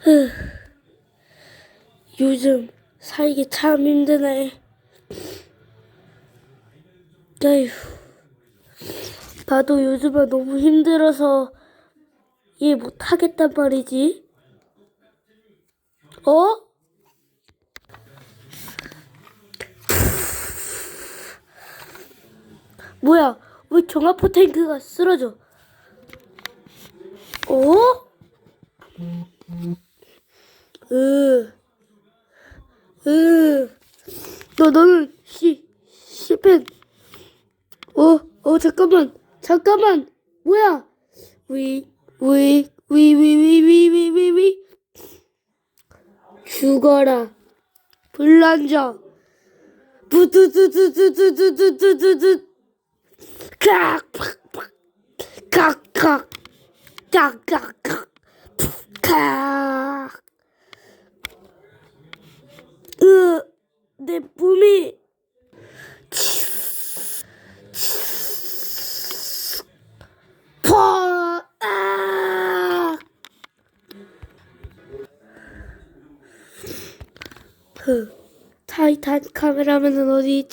흐. 요즘 살기 참 힘드네. 아휴. 나도 요즘에 너무 힘들어서 일 못하겠단 말이지. 어? 뭐야? 왜 경화포 탱크가 쓰러져? 어? 으, 으, 너 너는 시, 시펜. 어, 어 잠깐만, 잠깐만, 뭐야? 위, 위, 위, 위, 위, 위, 위, 위, 위. 죽어라, 불난자. 부두두두두두두두두두. 깍, 팍, 팍, 깍, 깍, 깍, 깍, 깍, 깍. ve Bumi. Ah. Titan kameramanın odayı